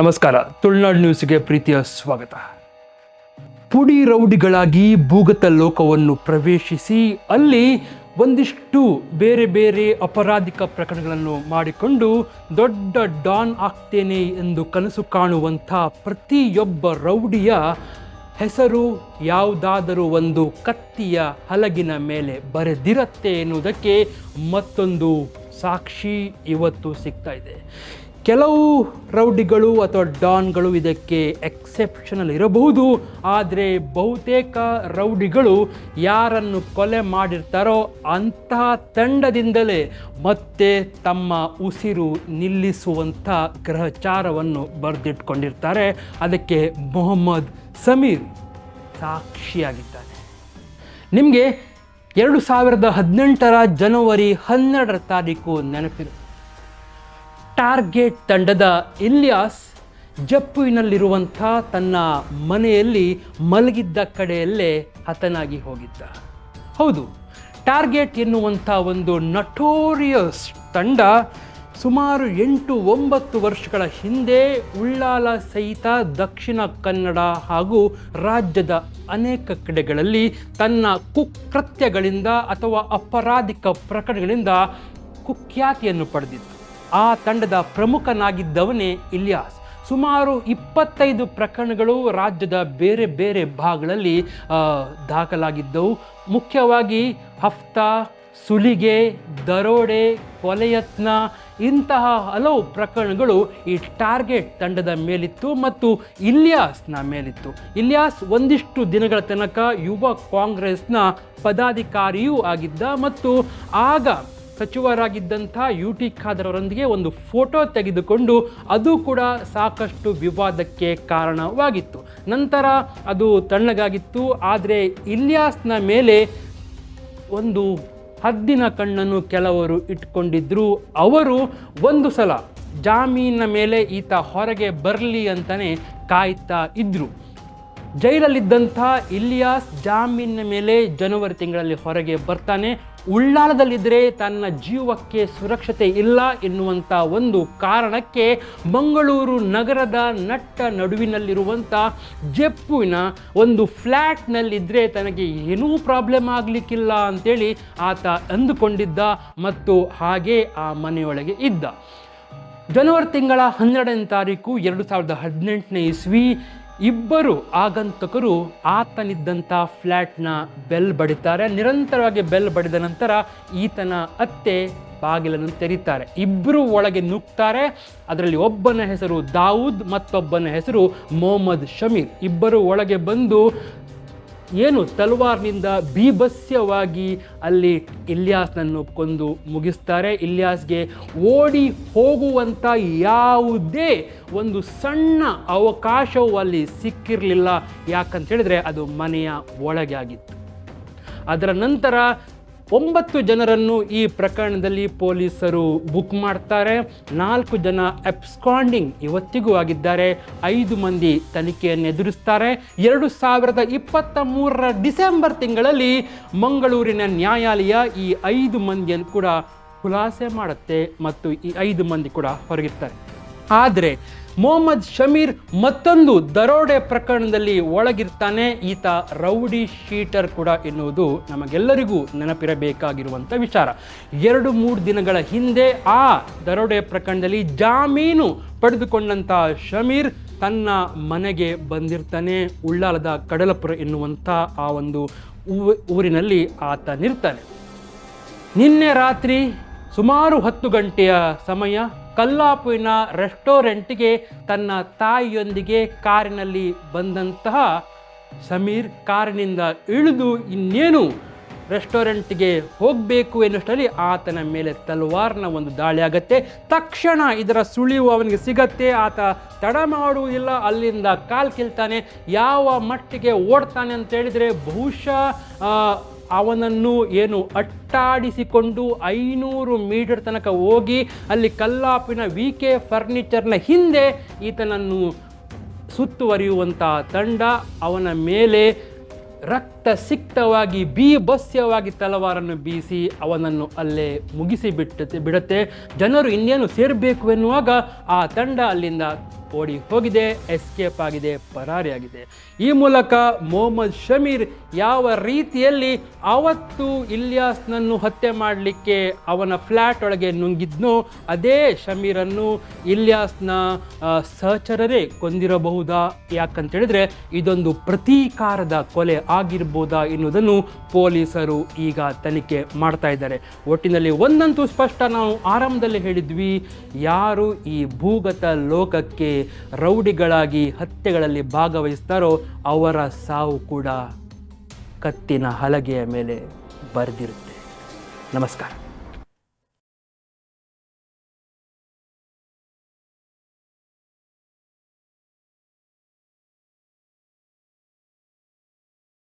ನಮಸ್ಕಾರ. ತುಳುನಾಡು ನ್ಯೂಸ್ಗೆ ಪ್ರೀತಿಯ ಸ್ವಾಗತ. ಪುಡಿ ರೌಡಿಗಳಾಗಿ ಭೂಗತ ಲೋಕವನ್ನು ಪ್ರವೇಶಿಸಿ ಅಲ್ಲಿ ಒಂದಿಷ್ಟು ಬೇರೆ ಬೇರೆ ಅಪರಾಧಿಕ ಪ್ರಕರಣಗಳನ್ನು ಮಾಡಿಕೊಂಡು ದೊಡ್ಡ ಡಾನ್ ಆಗ್ತೇನೆ ಎಂದು ಕನಸು ಕಾಣುವಂಥ ಪ್ರತಿಯೊಬ್ಬ ರೌಡಿಯ ಹೆಸರು ಯಾವುದಾದರೂ ಒಂದು ಕತ್ತಿಯ ಹಲಗಿನ ಮೇಲೆ ಬರೆದಿರತ್ತೆ ಎನ್ನುವುದಕ್ಕೆ ಮತ್ತೊಂದು ಸಾಕ್ಷಿ ಇವತ್ತು ಸಿಗ್ತಾ ಇದೆ. ಕೆಲವು ರೌಡಿಗಳು ಅಥವಾ ಡಾನ್ಗಳು ಇದಕ್ಕೆ ಎಕ್ಸೆಪ್ಷನಲ್ ಇರಬಹುದು. ಆದರೆ ಬಹುತೇಕ ರೌಡಿಗಳು ಯಾರನ್ನು ಕೊಲೆ ಮಾಡಿರ್ತಾರೋ ಅಂತಹ ತಂಡದಿಂದಲೇ ಮತ್ತೆ ತಮ್ಮ ಉಸಿರು ನಿಲ್ಲಿಸುವಂಥ ಗ್ರಹಚಾರವನ್ನು ಬರೆದಿಟ್ಕೊಂಡಿರ್ತಾರೆ. ಅದಕ್ಕೆ ಮೊಹಮ್ಮದ್ ಸಮೀರ್ ಸಾಕ್ಷಿಯಾಗಿದ್ದಾನೆ ನಿಮಗೆ ಎರಡು ಸಾವಿರದ ಹದಿನೆಂಟರ ಜನವರಿ ಹನ್ನೆರಡರ ತಾರೀಕು ನೆನಪಿರು ಟಾರ್ಗೆಟ್ ತಂಡದ ಇಲಿಯಾಸ್ ಜಪ್ಪುವಿನಲ್ಲಿರುವಂಥ ತನ್ನ ಮನೆಯಲ್ಲಿ ಮಲಗಿದ್ದ ಕಡೆಯಲ್ಲೇ ಹತನಾಗಿ ಹೋಗಿದ್ದ. ಹೌದು, ಟಾರ್ಗೆಟ್ ಎನ್ನುವಂಥ ಒಂದು ನಟೋರಿಯಸ್ ತಂಡ ಸುಮಾರು ಎಂಟು ಒಂಬತ್ತು ವರ್ಷಗಳ ಹಿಂದೆ ಉಳ್ಳಾಲ ಸಹಿತ ದಕ್ಷಿಣ ಕನ್ನಡ ಹಾಗೂ ರಾಜ್ಯದ ಅನೇಕ ಕಡೆಗಳಲ್ಲಿ ತನ್ನ ಕುಕೃತ್ಯಗಳಿಂದ ಅಥವಾ ಅಪರಾಧಿಕ ಪ್ರಕರಣಗಳಿಂದ ಕುಖ್ಯಾತಿಯನ್ನು ಪಡೆದಿತ್ತು ಆ ತಂಡದ ಪ್ರಮುಖನಾಗಿದ್ದವನೇ ಇಲಿಯಾಸ್. ಸುಮಾರು ಇಪ್ಪತ್ತೈದು ಪ್ರಕರಣಗಳು ರಾಜ್ಯದ ಬೇರೆ ಬೇರೆ ಭಾಗಗಳಲ್ಲಿ ದಾಖಲಾಗಿದ್ದವು. ಮುಖ್ಯವಾಗಿ ಹಫ್ತಾ, ಸುಲಿಗೆ, ದರೋಡೆ, ಕೊಲೆಯತ್ನ ಇಂತಹ ಹಲವು ಪ್ರಕರಣಗಳು ಈ ಟಾರ್ಗೆಟ್ ತಂಡದ ಮೇಲಿತ್ತು ಮತ್ತು ಇಲಿಯಾಸ್ನ ಮೇಲಿತ್ತು. ಇಲಿಯಾಸ್ ಒಂದಿಷ್ಟು ದಿನಗಳ ತನಕ ಯುವ ಕಾಂಗ್ರೆಸ್ನ ಪದಾಧಿಕಾರಿಯೂ ಆಗಿದ್ದ ಮತ್ತು ಆಗ ಸಚಿವರಾಗಿದ್ದಂಥ ಯು ಟಿ ಖಾದರ್ ಅವರೊಂದಿಗೆ ಒಂದು ಫೋಟೋ ತೆಗೆದುಕೊಂಡು ಅದು ಕೂಡ ಸಾಕಷ್ಟು ವಿವಾದಕ್ಕೆ ಕಾರಣವಾಗಿತ್ತು. ನಂತರ ಅದು ತಣ್ಣಗಾಗಿತ್ತು. ಆದರೆ ಇಲಿಯಾಸ್ನ ಮೇಲೆ ಒಂದು ಹದ್ದಿನ ಕಣ್ಣನ್ನು ಕೆಲವರು ಇಟ್ಕೊಂಡಿದ್ದರು ಅವರು ಒಂದು ಸಲ ಜಾಮೀನಿನ ಮೇಲೆ ಈತ ಹೊರಗೆ ಬರಲಿ ಅಂತಲೇ ಕಾಯ್ತಾ ಇದ್ದರು ಜೈಲಲ್ಲಿದ್ದಂಥ ಇಲಿಯಾಸ್ ಜಾಮೀನಿನ ಮೇಲೆ ಜನವರಿ ತಿಂಗಳಲ್ಲಿ ಹೊರಗೆ ಬರ್ತಾನೆ. ಉಳ್ಳಾಲದಲ್ಲಿದ್ದರೆ ತನ್ನ ಜೀವಕ್ಕೆ ಸುರಕ್ಷತೆ ಇಲ್ಲ ಎನ್ನುವಂಥ ಒಂದು ಕಾರಣಕ್ಕೆ ಮಂಗಳೂರು ನಗರದ ನಟ್ಟ ನಡುವಿನಲ್ಲಿರುವಂಥ ಜಪ್ಪುವಿನ ಒಂದು ಫ್ಲ್ಯಾಟ್ನಲ್ಲಿದ್ದರೆ ತನಗೆ ಏನೂ ಪ್ರಾಬ್ಲಮ್ ಆಗಲಿಕ್ಕಿಲ್ಲ ಅಂತೇಳಿ ಆತ ಅಂದುಕೊಂಡಿದ್ದ ಮತ್ತು ಹಾಗೇ ಆ ಮನೆಯೊಳಗೆ ಇದ್ದ. ಜನವರಿ ತಿಂಗಳ ಹನ್ನೆರಡನೇ ತಾರೀಕು ಎರಡು ಸಾವಿರದ ಹದಿನೆಂಟನೇ ಇಸ್ವಿ ಇಬ್ಬರು ಆಗಂತಕರು ಆತನಿದ್ದಂಥ ಫ್ಲ್ಯಾಟ್ನ ಬೆಲ್ ಬಡಿತಾರೆ. ನಿರಂತರವಾಗಿ ಬೆಲ್ ಬಡಿದ ನಂತರ ಈತನ ಅತ್ತೆ ಬಾಗಿಲನ್ನು ತೆರೀತಾರೆ. ಇಬ್ಬರು ಒಳಗೆ ನುಗ್ತಾರೆ. ಅದರಲ್ಲಿ ಒಬ್ಬನ ಹೆಸರು ದಾವೂದ್, ಮತ್ತೊಬ್ಬನ ಹೆಸರು ಮೊಹಮ್ಮದ್ ಶಮೀರ್. ಇಬ್ಬರು ಒಳಗೆ ಬಂದು ಏನು ತಲ್ವಾರ್ನಿಂದ ಬೀಭತ್ಸ್ಯವಾಗಿ ಅಲ್ಲಿ ಇಲಿಯಾಸ್ನನ್ನು ಕೊಂದು ಮುಗಿಸ್ತಾರೆ. ಇಲಿಯಾಸ್ಗೆ ಓಡಿ ಹೋಗುವಂಥ ಯಾವುದೇ ಒಂದು ಸಣ್ಣ ಅವಕಾಶವು ಅಲ್ಲಿ ಸಿಕ್ಕಿರಲಿಲ್ಲ. ಯಾಕಂತ ಹೇಳಿದ್ರೆ ಅದು ಮನೆಯ ಒಳಗೆ ಆಗಿತ್ತು. ಅದರ ನಂತರ ಒಂಬತ್ತು ಜನರನ್ನು ಈ ಪ್ರಕರಣದಲ್ಲಿ ಪೊಲೀಸರು ಬುಕ್ ಮಾಡ್ತಾರೆ. ನಾಲ್ಕು ಜನ ಅಬ್ಸ್ಕಾಂಡಿಂಗ್ ಇವತ್ತಿಗೂ ಆಗಿದ್ದಾರೆ. ಐದು ಮಂದಿ ತನಿಖೆಯನ್ನು ಎದುರಿಸ್ತಾರೆ. ಎರಡು ಸಾವಿರದ ಇಪ್ಪತ್ತ ಮೂರರ ಡಿಸೆಂಬರ್ ತಿಂಗಳಲ್ಲಿ ಮಂಗಳೂರಿನ ನ್ಯಾಯಾಲಯ ಈ ಐದು ಮಂದಿಯನ್ನು ಕೂಡ ಖುಲಾಸೆ ಮಾಡುತ್ತೆ ಮತ್ತು ಈ ಐದು ಮಂದಿ ಕೂಡ ಹೊರಗಿರ್ತಾರೆ. ಆದರೆ ಮೊಹಮ್ಮದ್ ಶಮೀರ್ ಮತ್ತೊಂದು ದರೋಡೆ ಪ್ರಕರಣದಲ್ಲಿ ಒಳಗಿರ್ತಾನೆ. ಈತ ರೌಡಿ ಶೀಟರ್ ಕೂಡ ಎನ್ನುವುದು ನಮಗೆಲ್ಲರಿಗೂ ನೆನಪಿರಬೇಕಾಗಿರುವಂಥ ವಿಚಾರ. ಎರಡು ಮೂರು ದಿನಗಳ ಹಿಂದೆ ಆ ದರೋಡೆ ಪ್ರಕರಣದಲ್ಲಿ ಜಾಮೀನು ಪಡೆದುಕೊಂಡಂಥ ಶಮೀರ್ ತನ್ನ ಮನೆಗೆ ಬಂದಿರ್ತಾನೆ. ಉಳ್ಳಾಲದ ಕಡಲಪುರ ಎನ್ನುವಂಥ ಆ ಒಂದು ಊರಿನಲ್ಲಿ ಆತ ನಿರ್ತಾನೆ ನಿನ್ನೆ ರಾತ್ರಿ ಸುಮಾರು ಹತ್ತು ಗಂಟೆಯ ಸಮಯ ಕಲ್ಲಾಪುವಿನ ರೆಸ್ಟೋರೆಂಟ್ಗೆ ತನ್ನ ತಾಯಿಯೊಂದಿಗೆ ಕಾರಿನಲ್ಲಿ ಬಂದಂತಹ ಸಮೀರ್ ಕಾರಿನಿಂದ ಇಳಿದು ಇನ್ನೇನು ರೆಸ್ಟೋರೆಂಟ್ಗೆ ಹೋಗಬೇಕು ಎನ್ನುವಷ್ಟರಲ್ಲಿ ಆತನ ಮೇಲೆ ತಲ್ವಾರ್ನ ಒಂದು ದಾಳಿ ಆಗತ್ತೆ. ತಕ್ಷಣ ಇದರ ಸುಳಿವು ಅವನಿಗೆ ಸಿಗತ್ತೆ. ಆತ ತಡ ಮಾಡುವುದಿಲ್ಲ. ಅಲ್ಲಿಂದ ಕಾಲ್ ಕಿಲ್ತಾನೆ ಯಾವ ಮಟ್ಟಿಗೆ ಓಡ್ತಾನೆ ಅಂತ ಹೇಳಿದರೆ ಬಹುಶಃ ಅವನನ್ನು ಏನು ಅಟ್ಟಾಡಿಸಿಕೊಂಡು ಐನೂರು ಮೀಟರ್ ತನಕ ಹೋಗಿ ಅಲ್ಲಿ ಕಲ್ಲಾಪಿನ ವಿ ಕೆ ಫರ್ನಿಚರ್ನ ಹಿಂದೆ ಈತನನ್ನು ಸುತ್ತುವರಿಯುವಂಥ ತಂಡ ಅವನ ಮೇಲೆ ರಕ್ತ ಸಿಕ್ತವಾಗಿ ಬೀಭತ್ಸ್ಯವಾಗಿ ತಲವಾರನ್ನು ಬೀಸಿ ಅವನನ್ನು ಅಲ್ಲೇ ಮುಗಿಸಿ ಬಿಟ್ಟತೆ, ಬಿಡುತ್ತೆ. ಜನರು ಇನ್ನೇನು ಸೇರಬೇಕು ಎನ್ನುವಾಗ ಆ ತಂಡ ಅಲ್ಲಿಂದ ಓಡಿ ಹೋಗಿದೆ ಎಸ್ಕೇಪ್ ಆಗಿದೆ ಪರಾರಿಯಾಗಿದೆ ಈ ಮೂಲಕ ಮೊಹಮ್ಮದ್ ಶಮೀರ್ ಯಾವ ರೀತಿಯಲ್ಲಿ ಅವತ್ತು ಇಲಿಯಾಸ್ನನ್ನು ಹತ್ಯೆ ಮಾಡಲಿಕ್ಕೆ ಅವನ ಫ್ಲ್ಯಾಟ್ ಒಳಗೆ ನುಂಗಿದ್ನೋ, ಅದೇ ಶಮೀರನ್ನು ಇಲಿಯಾಸ್ನ ಸಹಚರರೇ ಕೊಂದಿರಬಹುದಾ? ಯಾಕಂತೇಳಿದರೆ ಇದೊಂದು ಪ್ರತೀಕಾರದ ಕೊಲೆ ಆಗಿರ್ಬೋದಾ ಎನ್ನುವುದನ್ನು ಪೊಲೀಸರು ಈಗ ತನಿಖೆ ಮಾಡ್ತಾ ಇದ್ದಾರೆ. ಒಟ್ಟಿನಲ್ಲಿ ಒಂದಂತೂ ಸ್ಪಷ್ಟ, ನಾವು ಆರಂಭದಲ್ಲಿ ಹೇಳಿದ್ವಿ, ಯಾರು ಈ ಭೂಗತ ಲೋಕಕ್ಕೆ ರೌಡಿಗಳಾಗಿ ಹತ್ಯೆಗಳಲ್ಲಿ ಭಾಗವಹಿಸ್ತಾರೋ ಅವರ ಸಾವು ಕೂಡ ಕತ್ತಿನ ಹಲಗೆಯ ಮೇಲೆ ಬರೆದಿರುತ್ತೆ. ನಮಸ್ಕಾರ.